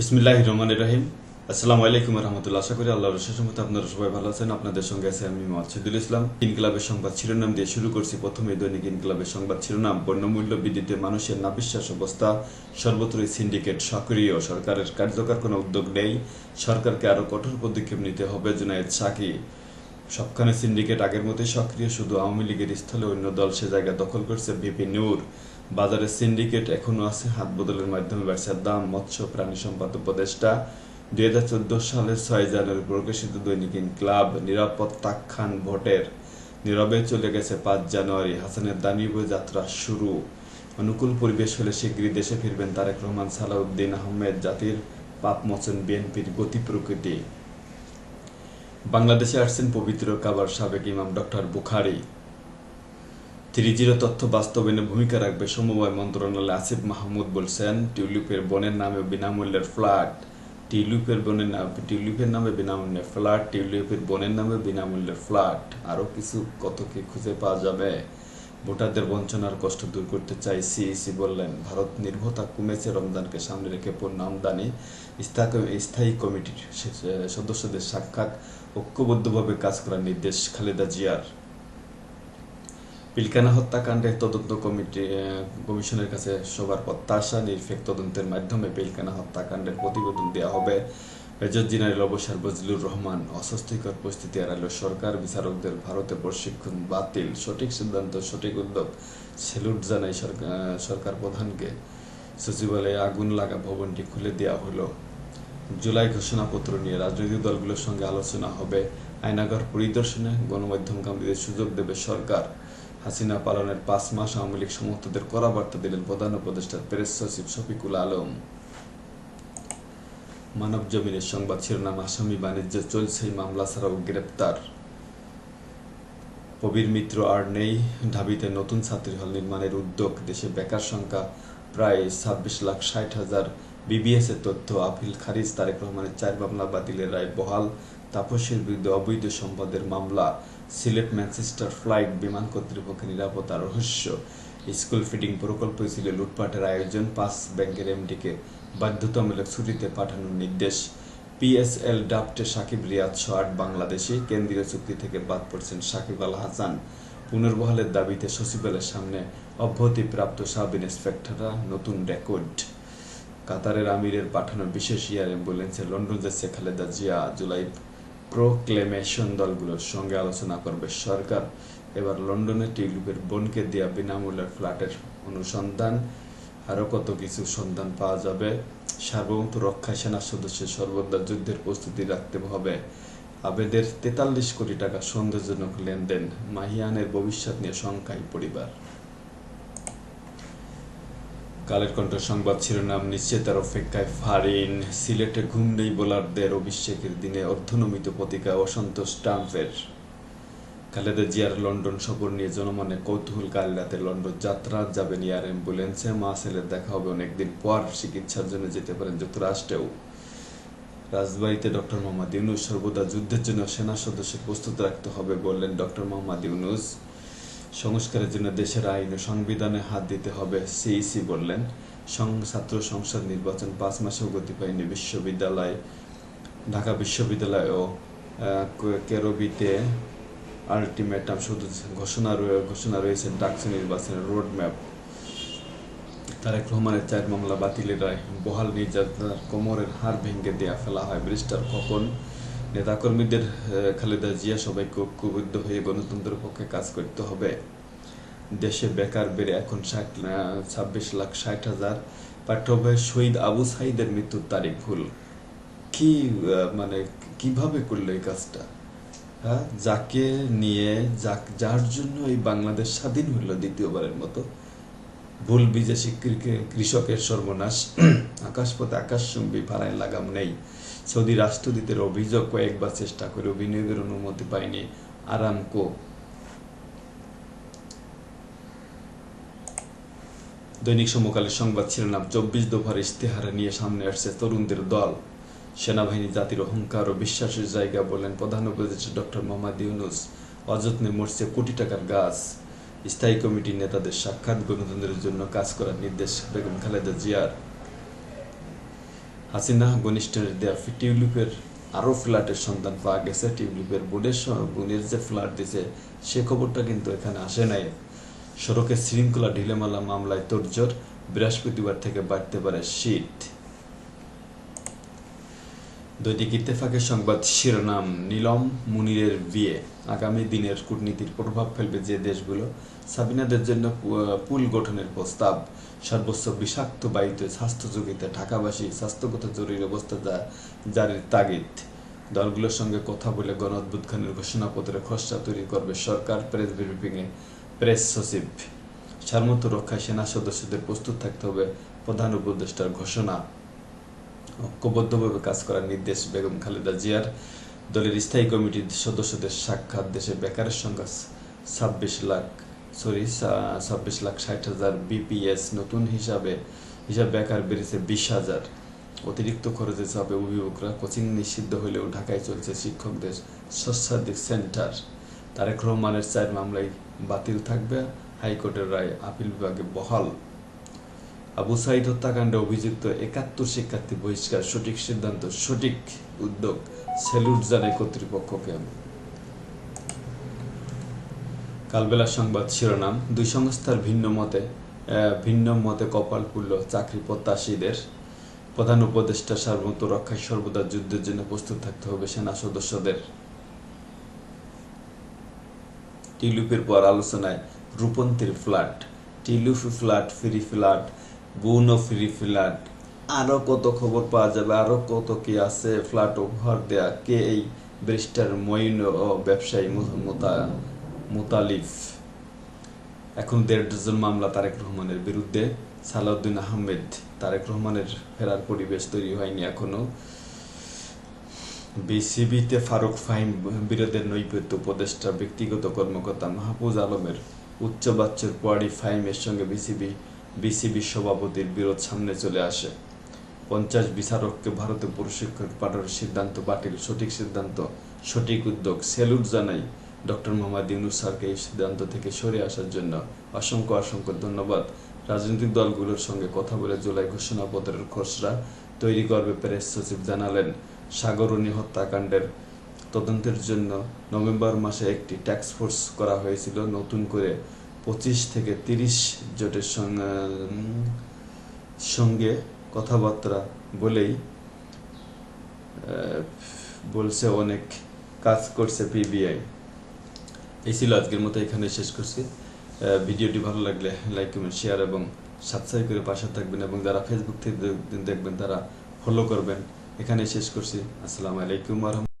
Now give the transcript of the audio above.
বিসমিল্লাহ রহমান রহিম। আসসালামু আলাইকুম রহমতুল্লাহ। আশা করি আল্লাহর মতো আপনারা সবাই ভালো আছেন। আপনাদের সঙ্গে আছে আমি মোহাম্মদ ইসলাম। ইনকিলাবের সংবাদ শিরোনাম দিয়ে শুরু করছি। প্রথমে দৈনিক ইনকিলাবের সংবাদ শিরোনাম পণ্যমূল্য বৃদ্ধিতে মানুষের নাবিশ্বাস অবস্থা সর্বত্রই সিন্ডিকেট সক্রিয়, সরকারের কার্যকর কোনো উদ্যোগ নেই, সরকারকে আরও কঠোর পদক্ষেপ নিতে হবে, জুনায়েদ সাকি। সবখানে সিন্ডিকেট আগের মতোই সক্রিয়, শুধু আওয়ামী লীগের স্থলে অন্য দল সে জায়গা দখল করছে ভিপি নূর। বাজারে সিন্ডিকেট এখনও আছে, হাত বদলের মাধ্যমে বাড়ছে দাম, মৎস্য, প্রাণী সম্পদ উপদেষ্টা। দুই হাজার চোদ্দ সালের ছয় জানুয়ারি প্রকাশিত দৈনিক ক্লাব নিরাপত্তাখ্যান ভোটের নীরবে চলে গেছে পাঁচ জানুয়ারি। হাসানের দানিব যাত্রা শুরু। অনুকূল পরিবেশ হলে শীঘ্রই দেশে ফিরবেন তারেক রহমান, সালাউদ্দিন আহমেদ জাতির পাপ মোচন বিএনপির গতি প্রকৃতি। বাংলাদেশে আসছেন পবিত্র কাবার সাবেক ইমাম ডক্টর বুখারি। থ্রি জিরো তথ্য বাস্তবায়নে ভূমিকা রাখবে সমবায় মন্ত্রণালয় আসিফ মাহমুদ বলছেন, টিউলিপের বনের নামে বিনামূল্যের ফ্ল্যাট, টিউলিপের বনের নামে, টিউলিপের নামে বিনামূল্যে ফ্ল্যাট, টিউলিপের বনের নামে বিনামূল্যের ফ্ল্যাট, আরও কিছু কত কি খুঁজে পাওয়া যাবে? ভোটারদের বঞ্চনার কষ্ট দূর করতে চাই সিইসি বললেন, ভারত নির্ভরতা কমেছে রমজানকে সামনে রেখে পণ্য আমদানি স্থায়ী কমিটির সদস্যদের সাক্ষাৎ ঐক্যবদ্ধভাবে কাজ করার নির্দেশ খালেদা জিয়ার। পিলকানা হত্যাকাণ্ডে তদন্ত কমিটি কমিশনের কাছে সবার প্রত্যাশা, নিরপেক্ষ তদন্তের মাধ্যমে পিলকানা হত্যাকাণ্ডের প্রতিবেদন দেওয়া হবে। মেজর জেনারেল অবসর বজলুর রহমান অস্বস্তিকর পরিস্থিতি এড়ালো সরকার, বিচারকদের ভারতে প্রশিক্ষণ বাতিল, সঠিক সিদ্ধান্ত, সঠিক উদ্যোগ, সেলুট জানাই সরকার প্রধানকে। সচিবালয়ে আগুন লাগা ভবনটি খুলে দেওয়া হলো। জুলাই ঘোষণাপত্র নিয়ে রাজনৈতিক দলগুলোর সঙ্গে আলোচনা হবে। আয়নাগর পরিদর্শনে গণমাধ্যম কর্মীদের সুযোগ দেবে সরকার। হাসিনা পালনের পাঁচ মাস আওয়ামী লীগ সমর্থকদের কড়া বার্তা দিলেন প্রধান উপদেষ্টা প্রেস সচিব শফিকুল আলম। মানব জমিনের সংবাদ শিরোনাম, আসামি বাণিজ্য চলছেই মামলা ছাড়াও গ্রেপ্তার। কবির মিত্র আর নেই, ঢাবিতে নতুন ছাত্রী হল নির্মাণের উদ্যোগ, দেশে বেকার সংখ্যা প্রায় ছাব্বিশ লাখ ষাট হাজার বিবিএস এর তথ্য, আপিল খারিজ, তারেক রহমানের চার মামলা বাতিলের রায় বহাল, তাপসের বিরুদ্ধে অবৈধ সম্পদের মামলা, সিলেট ম্যানচেস্টার ফ্লাইট বিমান কর্তৃপক্ষের নিরাপত্তা রহস্য। স্কুল ফিডিং প্রকল্প ছিল লুটপাটের আয়োজন, পাঁচ ব্যাংকের এমডিকে বাধ্যতামূলক ছুটিতে পাঠানোর নির্দেশ। পিএসএল ডাফটে সাকিব রিয়াদ সহ আট বাংলাদেশি কেন্দ্রীয় চুক্তি থেকে বাদ পড়ছেন সাকিব আল হাসান। পুনর্বহালের দাবিতে সচিবালয়ের সামনে অব্যাহতিপ্রাপ্ত সাব ইন্সপেক্টররা নতুন রেকর্ড। কাতারের আমিরের পাঠানো বিশেষ এয়ার অ্যাম্বুলেন্সে লন্ডন যাচ্ছে খালেদা জিয়া জুলাই প্রোক্লেমেশন দলগুলোর সঙ্গে আলোচনা করবে সরকার। এবার লন্ডনে টিউলিপের বোনকে দেওয়া বিনামূল্যের ফ্ল্যাটের অনুসন্ধান, আরও কত কিছু সন্ধান পাওয়া যাবে? সার্বভৌমত্ব রক্ষা সেনা সদস্যের সর্বদা যুদ্ধের প্রস্তুতি রাখতে হবে। আবেদের তেতাল্লিশ কোটি টাকা সন্দেহজনক লেনদেন, মাহিয়ানের ভবিষ্যৎ নিয়ে শঙ্কায় পরিবার। কালের কণ্ঠ সংবাদ শিরোনাম নিশ্চয়তার অপেক্ষায় ফারিন, সিলেটে ঘুম নেই বোলারদের অভিষেকের দিনে অর্ধনমিত পতিকা অসন্তোষ ট্রাম্পের। খালেদা জিয়ার লন্ডন সফর নিয়ে জনমনে কৌতূহল কাল রাতে লন্ডন যাত্রা যাবেন এয়ার অ্যাম্বুলেন্সে, মা ছেলের দেখা হবে অনেকদিন পর, চিকিৎসার জন্য যেতে পারেন যুক্তরাষ্ট্রেও। রাজবাড়িতে ডক্টর মোহাম্মদ ইউনুস সর্বদা যুদ্ধের জন্য সেনা সদস্য প্রস্তুত রাখতে হবে বললেন ডক্টর মোহাম্মদ ইউনুস। সংস্কারের জন্য দেশের আইন ও সংবিধানে হাত দিতে হবে, সিইসি বললেন। ছাত্র সংসদ নির্বাচন পাঁচ মাসেও গতি পায়নি বিশ্ববিদ্যালয়, ঢাকা বিশ্ববিদ্যালয় ও কেরবিতে আলটিমেটাম শুধু ঘোষণা ঘোষণা রয়েছে ডাকসু নির্বাচনের রোড ম্যাপ তারেক রহমানের চার মামলা বাতিলের রায় বহাল নির্যাতনার কোমরের হাড় ভেঙে দেয়া ফেলা হয় ব্রিস্টার কখন নেতাকর্মীদের খালেদা জিয়া সবাইকে ঐক্যবদ্ধ হয়ে গণতন্ত্রের পক্ষে কাজ করতে হবে। দেশে বেকার বেড়ে এখন ষাট ছাব্বিশ লাখ ষাট হাজার। পাঠ্যবয় শহীদ আবু সাইদের মৃত্যুর তারিখ ভুল। কি মানে কীভাবে করল এই কাজটা? হ্যাঁ যাকে নিয়ে যার জন্য এই বাংলাদেশ স্বাধীন হইল দ্বিতীয়বারের মতো। ভুল বিদেশি কৃষকের সর্বনাশ। আকাশপথে আকাশচুম্বী ভাড়ায় লাগাম নেই। সৌদি রাষ্ট্রদূতের অভিযোগ কয়েকবার চেষ্টা করে বিনিয়োগের অনুমতি পায়নি আরামকো। দৈনিক সমকালের সংবাদ শিরোনাম, চব্বিশ দফার ইশতেহারে নিয়ে সামনে আসছে তরুণদের দল। সেনাবাহিনী জাতির অহংকার ও বিশ্বাসের জায়গা বলেন প্রধান উপদেষ্টা ডক্টর মোহাম্মদ ইউনুস। অযত্নে মরছে কোটি টাকার গাছ। স্থায়ী কমিটির নেতাদের সাক্ষাৎ গণতন্ত্রের জন্য কাজ করার নির্দেশ বেগম খালেদা জিয়ার। হাসিনা ঘনিষ্ঠের দেওয়া টিউলিপের আরও ফ্ল্যাটের সন্ধান পাওয়া গেছে। টিউলিপের স- বোনের যে ফ্ল্যাট দিছে, সে খবরটা কিন্তু এখানে আসে নাই। সড়কের শৃঙ্খলা ঢিলেমালা মামলায় তোড়জোড় বৃহস্পতিবার থেকে বাড়তে পারে শীত। দৈনিক ইত্তেফাকের সংবাদ শিরোনাম, নীলম মুনিরের বিয়ে। আগামী দিনের কূটনীতির প্রভাব ফেলবে যে দেশগুলো। সাবিনাদের জন্য পুল গঠনের প্রস্তাব। সর্বোচ্চ বিষাক্ত বায়ুতে স্বাস্থ্য ঝুঁকিতে ঢাকাবাসী স্বাস্থ্যগত জরুরি অবস্থা জারির তাগিদ। দলগুলোর সঙ্গে কথা বলে গণ অভ্যুত্থানের ঘোষণাপত্রে খসড়া তৈরি করবে সরকার, প্রেস ব্রিফিংয়ে প্রেস সচিব। সারমত রক্ষায় সেনা সদস্যদের প্রস্তুত থাকতে হবে প্রধান উপদেষ্টার ঘোষণা। ঐক্যবদ্ধভাবে কাজ করার নির্দেশ বেগম খালেদা জিয়ার দলের স্থায়ী কমিটির সদস্যদের সাক্ষাৎ দেশে বেকারের সংখ্যা ছাব্বিশ লাখ, সরি ছাব্বিশ লাখ ষাট হাজার বিপিএস নতুন হিসাবে, হিসাব বেকার বেড়েছে বিশ হাজার। অতিরিক্ত খরচে চাপে অভিভাবকরা কোচিং নিষিদ্ধ হলেও ঢাকায় চলছে শিক্ষকদের স্বচ্ছাধিক সেন্টার। তারেক রহমানের চার মামলায় বাতিল থাকবে হাইকোর্টের রায়, আপিল বিভাগে বহাল। আবু সাইদ হত্যাকাণ্ডে অভিযুক্ত একাত্তর শিক্ষার্থী বহিষ্কার, সঠিক সিদ্ধান্ত, সঠিক উদ্যোগ স্যালুট জানায় কর্তৃপক্ষকে। আমি কালবেলা সংবাদ শিরোনাম, দুই সংস্থার ভিন্ন মতে ভিন্ন মতে কপাল পুরল চাকরি প্রত্যাশীদের। প্রধান উপদেষ্টা সার্বভৌমত্ব রক্ষায় সর্বদা যুদ্ধের জন্য প্রস্তুত থাকতে হবে সেনা সদস্যদের। টিলুপের পর আলোচনায় রূপন্তীর ফ্ল্যাট টিলুফি ফ্ল্যাট, ফ্রি ফ্ল্যাট গুণ ফ্রি ফ্ল্যাট। আরও কত খবর পাওয়া যাবে, আরও কত কি আছে, ফ্ল্যাট উপহার দেয়া, কে এই ব্রিস্টার মঈন ও ব্যবসায়ী মুতালিফ? এখন দেড় ডজন মামলা তারেক রহমানের বিরুদ্ধে। সালাউদ্দিন আহমেদ, তারেক রহমানের ফেরার পরিবেশ তৈরি হয়নি এখনও। বিসিবিতে ফারুক ফাহিম বিরোধের নৈপথ্য উপদেষ্টা, ব্যক্তিগত কর্মকর্তা মাহফুজ আলমের উচ্চবাচ্যের পরই ফাহিমের সঙ্গে বিসিবি বিসিবি সভাপতির বিরোধ সামনে চলে আসে। পঞ্চাশ বিচারককে ভারতে প্রশিক্ষণ পাঠানোর সিদ্ধান্ত বাতিল। সঠিক সিদ্ধান্ত, সঠিক উদ্যোগ। সেলুট জানাই ডক্টর মোহাম্মদ ইউনুস স্যারকে এই সিদ্ধান্ত থেকে সরে আসার জন্য অসংখ্য অসংখ্য ধন্যবাদ। রাজনৈতিক দলগুলোর সঙ্গে কথা বলে জুলাই ঘোষণাপত্রের খসড়া তৈরি করবে প্রেস সচিব জানালেন। সাগরণী হত্যাকাণ্ডের তদন্তের জন্য নভেম্বর মাসে একটি ট্যাক্স ফোর্স করা হয়েছিল নতুন করে পঁচিশ থেকে তিরিশ জোটের সঙ্গে কথাবার্তা বলেই বলছে অনেক কাজ করছে পিবিআই। এই ছিল আজকের মতো এখানে শেষ করছি। ভিডিওটি ভালো লাগলে লাইক, কমেন্ট শেয়ার এবং সাবস্ক্রাইব করে পাশে থাকবেন এবং যারা ফেসবুক থেকে দেখবেন তারা ফলো করবেন। এখানে শেষ করছি। আসসালামু আলাইকুম রহমতুল্লাহ।